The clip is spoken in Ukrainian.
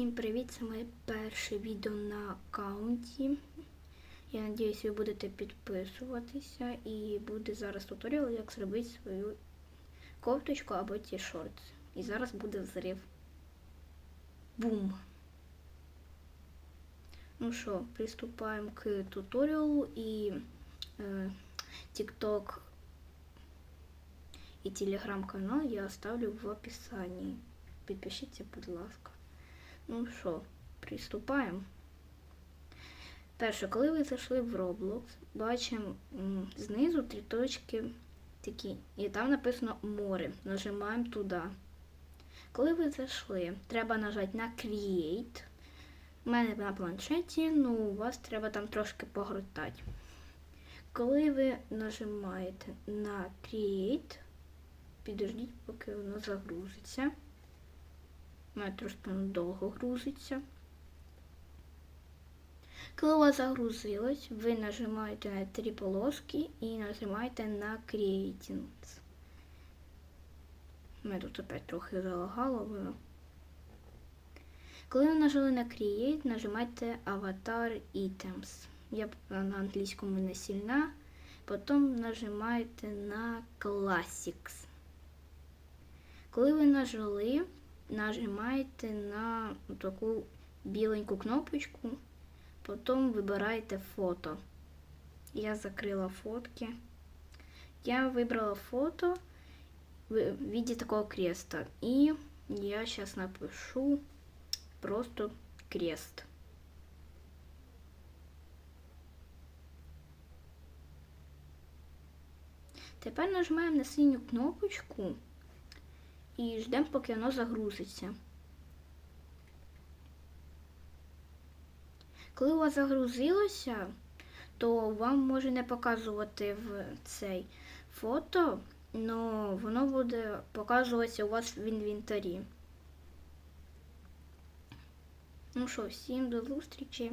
Всім привіт! Це моє перше відео на аккаунті. Я сподіваюся, ви будете підписуватися і буде зараз туторіал, як зробити свою кофточку або ті шорти. І зараз буде взрив. Бум! Ну що, приступаємо к туторіалу і е, і телеграм-канал я оставлю в описании. Підпишіться, будь ласка. Ну що, приступаємо. Перше, коли ви зайшли в Roblox, бачимо знизу три точки такі. І там написано море. Нажимаємо туди. Коли ви зайшли, треба нажати на Create. У мене на планшеті, ну у вас треба там трошки погортати. Коли ви нажимаєте на Create, підождіть, поки воно загрузиться. У мене трошки довго грузиться. Коли у вас загрузилось, ви нажимаєте на три полоски і нажимаєте на Creating. У мене тут опять трохи залагало воно. Коли ви нажали на Create, нажимайте Avatar Items. Я на англійському не сильна. Потім нажимаєте на Classics. Коли ви нажали, нажимаєте на таку біленьку кнопочку, потім вибираєте фото. Я закрила фотки. Я вибрала фото в виде такого креста. И я сейчас напишу просто крест. Тепер нажимаємо на синю кнопочку і ждемо, поки воно загрузиться. Коли у вас загрузилося, то вам може не показувати в цей фото, але воно буде показуватися у вас в інвентарі. Ну що, всім до зустрічі!